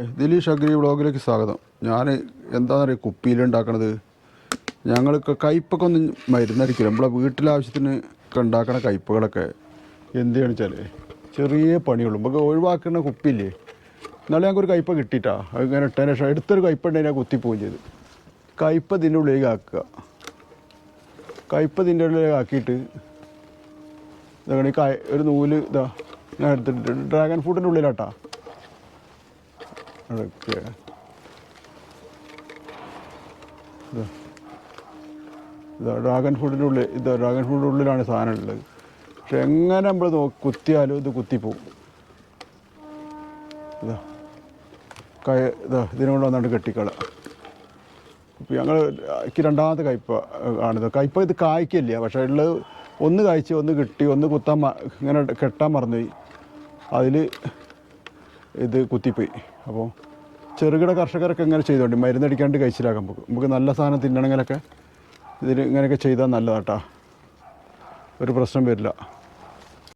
Dileesh agri വ്ളോഗിലേക്ക് സ്വാഗതം. ഞാൻ എന്താണെന്ന് അറിയാം കുപ്പിയിലുണ്ടാക്കണത് ഞങ്ങൾക്ക് കയ്പ്പൊക്കെ ഒന്നും മരുന്നടിക്കില്ല നമ്മളെ വീട്ടിലാവശ്യത്തിന് ഉണ്ടാക്കണ കയ്പ്പുകളൊക്കെ എന്തെന്ന് വെച്ചാൽ ചെറിയ പണിയുള്ളൂ. നമുക്ക് ഒഴിവാക്കുന്ന കുപ്പിയില്ലേ? എന്നാലും ഞങ്ങൾക്ക് ഒരു കയ്പ കിട്ടിയിട്ടാ. അത് ഇങ്ങനെ ഇട്ടതിന് ശേഷം എടുത്തൊരു കയ്പ്പ ഉണ്ടെങ്കിൽ ഞാൻ കുത്തിപ്പോവുകയും ചെയ്തു. കയ്പ്പ ഇതിന്റെ ഉള്ളിലേക്ക് ആക്കുക. കയ്പ്പ ഇതിന്റെ ഉള്ളിലേക്ക് ആക്കിയിട്ട് ഇതാണ് ഈ ഒരു നൂൽ ഇതാ ഞാൻ എടുത്തിട്ട് ഡ്രാഗൺ ഫ്രൂട്ടിന്റെ ഉള്ളിലാട്ടാ. അതൊക്കെ. ഡ്രാഗൺ ഫ്രൂട്ടിന്റെ ഉള്ളിൽ ഇതാ ഡ്രാഗൺ ഫ്രൂട്ടിന്റെ ഉള്ളിലാണ് സാധനം ഉള്ളത്. പക്ഷെ എങ്ങനെ നമ്മൾ കുത്തിയാലും ഇത് കുത്തിപ്പോവും. ഇതാ. കയ ഇതാ ഇതിനോട് വന്നാണ്ട് കെട്ടിക്കള. ഇപ്പം ഞങ്ങൾ എനിക്ക് രണ്ടാമത്തെ കയ്പ ആണിത്. കയ്പ ഇത് കായ്ക്കില്ല പക്ഷേ ഉള്ളത് ഒന്ന് കായ്ച്ച് ഒന്ന് കിട്ടി ഒന്ന് കുത്താൻ ഇങ്ങനെ കെട്ടാൻ മറന്നുപോയി. അതിൽ ഇത് കുത്തിപ്പോയി. അപ്പോൾ ചെറുകിട കർഷകരൊക്കെ ഇങ്ങനെ ചെയ്തോണ്ടി മരുന്നടിക്കാണ്ട് കഴിച്ചിലാക്കാൻ പോകും. നമുക്ക് നല്ല സാധനം തിന്നണമെങ്കിലൊക്കെ ഇതിൽ ഇങ്ങനെയൊക്കെ ചെയ്താൽ നല്ലതാട്ടാ. ഒരു പ്രശ്നം വരില്ല.